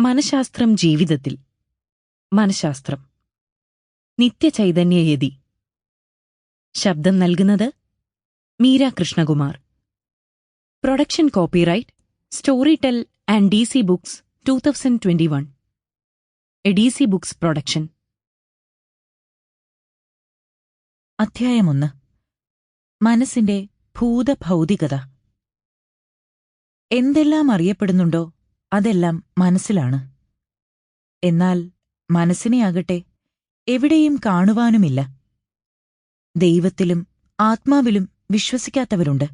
മനഃശാസ്ത്രം ജീവിതത്തിൽ. മനഃശാസ്ത്രം. നിത്യചൈതന്യയതി. ശബ്ദം നൽകുന്നത് Meera Krishnakumar. Production copyright Storytel and D C Books two thousand twenty one. A D C Books production. അധ്യായമൊന്ന് മനസ്സിന്റെ ഭൂതഭൗതികത. എന്തെല്ലാം അറിയപ്പെടുന്നുണ്ടോ? അതെല്ലാം മനസ്സിലാണ്. എന്നാൽ മനസ്സിനെയാകട്ടെ എവിടെയും കാണുവാനുമില്ല. ദൈവത്തിലും ആത്മാവിലും വിശ്വസിക്കാത്തവരുണ്ട്.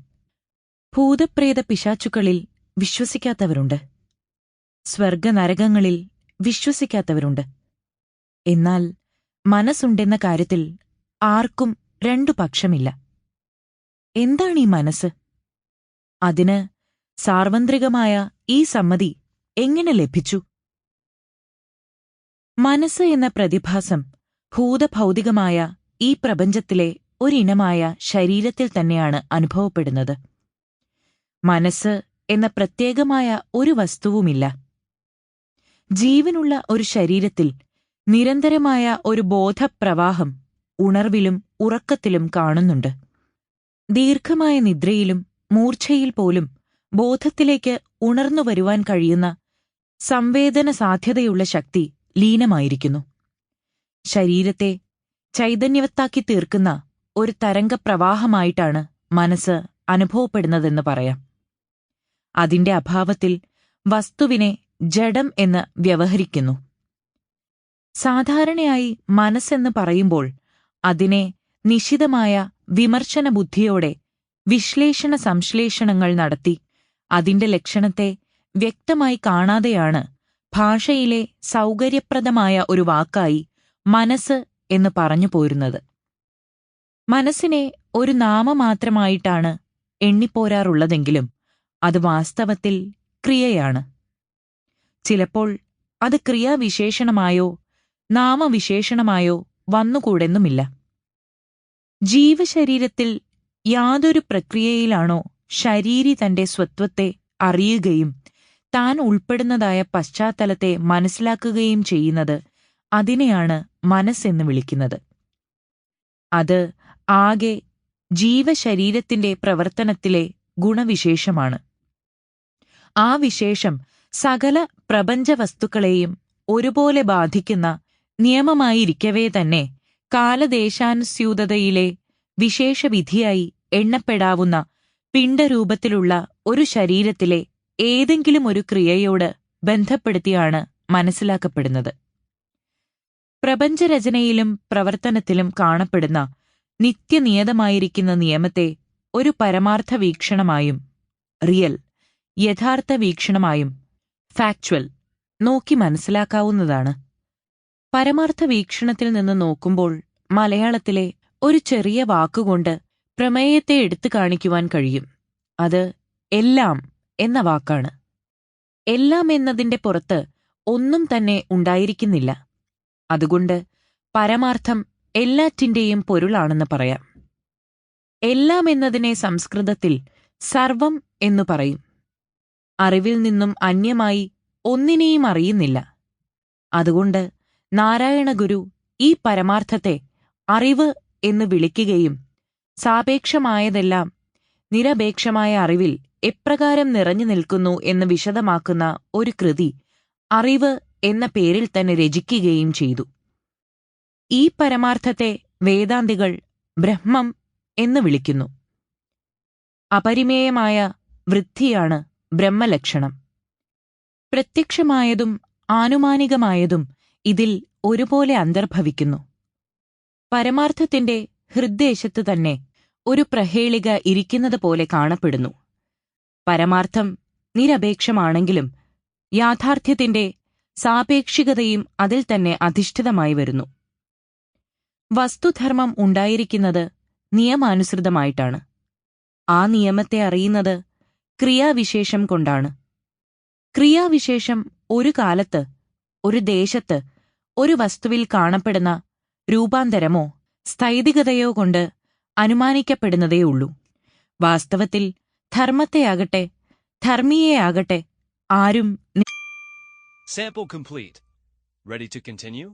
ഭൂതപ്രേത പിശാച്ചുക്കളിൽ വിശ്വസിക്കാത്തവരുണ്ട്. സ്വർഗനരകങ്ങളിൽ വിശ്വസിക്കാത്തവരുണ്ട്. എന്നാൽ മനസ്സുണ്ടെന്ന കാര്യത്തിൽ ആർക്കും രണ്ടു പക്ഷമില്ല. എന്താണീ മനസ്സ്? അതിന് സാർവത്രികമായ ഈ സമ്മതി എങ്ങനെ ലഭിച്ചു? മനസ്സ് എന്ന പ്രതിഭാസം ഭൂതഭൗതികമായ ഈ പ്രപഞ്ചത്തിലെ ഒരിനമായ ശരീരത്തിൽ തന്നെയാണ് അനുഭവപ്പെടുന്നത്. മനസ്സ് എന്ന പ്രത്യേകമായ ഒരു വസ്തുവുമില്ല. ജീവനുള്ള ഒരു ശരീരത്തിൽ നിരന്തരമായ ഒരു ബോധപ്രവാഹം ഉണർവിലും ഉറക്കത്തിലും കാണുന്നുണ്ട്. ദീർഘമായ നിദ്രയിലും മൂർച്ഛയിൽ പോലും ബോധത്തിലേക്ക് ഉണർന്നു വരുവാൻ കഴിയുന്ന സംവേദന സാധ്യതയുള്ള ശക്തി ലീനമായിരിക്കുന്നു. ശരീരത്തെ ചൈതന്യവത്താക്കി തീർക്കുന്ന ഒരു തരംഗപ്രവാഹമായിട്ടാണ് മനസ്സ് അനുഭവപ്പെടുന്നതെന്ന് പറയാം. അതിന്റെ അഭാവത്തിൽ വസ്തുവിനെ ജഡം എന്ന് വ്യവഹരിക്കുന്നു. സാധാരണയായി മനസ്സെന്ന് പറയുമ്പോൾ അതിനെ നിശിതമായ വിമർശന ബുദ്ധിയോടെ വിശ്ലേഷണ സംശ്ലേഷണങ്ങൾ നടത്തി അതിന്റെ ലക്ഷണത്തെ വ്യക്തമായി കാണാതെയാണ് ഭാഷയിലെ സൗകര്യപ്രദമായ ഒരു വാക്കായി മനസ്സ് എന്ന് പറഞ്ഞു പോരുന്നത്. മനസ്സിനെ ഒരു നാമമാത്രമായിട്ടാണ് എണ്ണിപ്പോരാറുള്ളതെങ്കിലും അത് വാസ്തവത്തിൽ ക്രിയയാണ്. ചിലപ്പോൾ അത് ക്രിയാവിശേഷണമായോ നാമവിശേഷണമായോ വന്നുകൂടെന്നുമില്ല. ജീവശരീരത്തിൽ യാതൊരു പ്രക്രിയയിലാണോ ശരീരി തന്റെ സ്വത്വത്തെ അറിയുകയും താൻ ഉൾപ്പെടുന്നതായ പശ്ചാത്തലത്തെ മനസ്സിലാക്കുകയും ചെയ്യുന്നത് അതിനെയാണ് മനസ്സെന്ന് വിളിക്കുന്നത്. അത് ആകെ ജീവശരീരത്തിന്റെ പ്രവർത്തനത്തിലെ ഗുണവിശേഷമാണ്. ആ വിശേഷം സകല പ്രപഞ്ചവസ്തുക്കളെയും ഒരുപോലെ ബാധിക്കുന്ന നിയമമായിരിക്കവേ തന്നെ കാലദേശാനുസ്യൂതതയിലെ വിശേഷവിധിയായി എണ്ണപ്പെടാവുന്ന പിണ്ടരൂപത്തിലുള്ള ഒരു ശരീരത്തിലെ ഏതെങ്കിലും ഒരു ക്രിയയോട് ബന്ധപ്പെടുത്തിയാണ് മനസ്സിലാക്കപ്പെടുന്നത്. പ്രപഞ്ചരചനയിലും പ്രവർത്തനത്തിലും കാണപ്പെടുന്ന നിത്യനിയതമായിരിക്കുന്ന നിയമത്തെ ഒരു പരമാർത്ഥ വീക്ഷണമായും റിയൽ യഥാർത്ഥ വീക്ഷണമായും ഫാക്ച്വൽ നോക്കി മനസ്സിലാക്കാവുന്നതാണ്. പരമാർത്ഥ വീക്ഷണത്തിൽ നിന്ന് നോക്കുമ്പോൾ മലയാളത്തിലെ ഒരു ചെറിയ വാക്കുകൊണ്ട് പ്രമേയത്തെ എടുത്തു കാണിക്കുവാൻ കഴിയും. അത് എല്ലാം എന്ന വാക്കാണ്. എല്ലാം എന്നതിന്റെ പുറത്ത് ഒന്നും തന്നെ ഉണ്ടായിരിക്കുന്നില്ല. അതുകൊണ്ട് പരമാർത്ഥം എല്ലാറ്റിന്റെയും പൊരുളാണെന്ന് പറയാം. എല്ലാം എന്നതിനെ സംസ്കൃതത്തിൽ സർവം എന്നു പറയും. അറിവിൽ നിന്നും അന്യമായി ഒന്നിനെയും അറിയുന്നില്ല. അതുകൊണ്ട് നാരായണഗുരു ഈ പരമാർത്ഥത്തെ അറിവ് എന്ന് വിളിക്കുകയും സാപേക്ഷമായതെല്ലാം നിരപേക്ഷമായ അറിവിൽ എപ്രകാരം നിറഞ്ഞു നിൽക്കുന്നു എന്ന് വിശദമാക്കുന്ന ഒരു കൃതി അറിവ് എന്ന പേരിൽ തന്നെ രചിക്കുകയും ചെയ്തു. ഈ പരമാർത്ഥത്തെ വേദാന്തികൾ ബ്രഹ്മം എന്ന് വിളിക്കുന്നു. അപരിമേയമായ വൃദ്ധിയാണ് ബ്രഹ്മലക്ഷണം. പ്രത്യക്ഷമായതും ആനുമാനികമായതും ഇതിൽ ഒരുപോലെ അന്തർഭവിക്കുന്നു. പരമാർത്ഥത്തിന്റെ ഹൃദ്ദേശത്ത് തന്നെ ഒരു പ്രഹേളിക ഇരിക്കുന്നത് പോലെ കാണപ്പെടുന്നു. പരമാർത്ഥം നിരപേക്ഷമാണെങ്കിലും യാഥാർത്ഥ്യത്തിന്റെ സാപേക്ഷികതയും അതിൽ തന്നെ അധിഷ്ഠിതമായി വരുന്നു. വസ്തുധർമ്മം ഉണ്ടായിരിക്കുന്നത് നിയമാനുസൃതമായിട്ടാണ്. ആ നിയമത്തെ അറിയുന്നത് ക്രിയാവിശേഷം കൊണ്ടാണ്. ക്രിയാവിശേഷം ഒരു കാലത്ത് ഒരു ദേശത്ത് ഒരു വസ്തുവിൽ കാണപ്പെടുന്ന രൂപാന്തരമോ സ്ഥൈതികതയോ കൊണ്ട് അനുമാനിക്കപ്പെടുന്നതേയുള്ളൂ. വാസ്തവത്തിൽ ധർമ്മത്തെയാകട്ടെ ധർമ്മിയെയാകട്ടെ ആരും sample complete ready to continue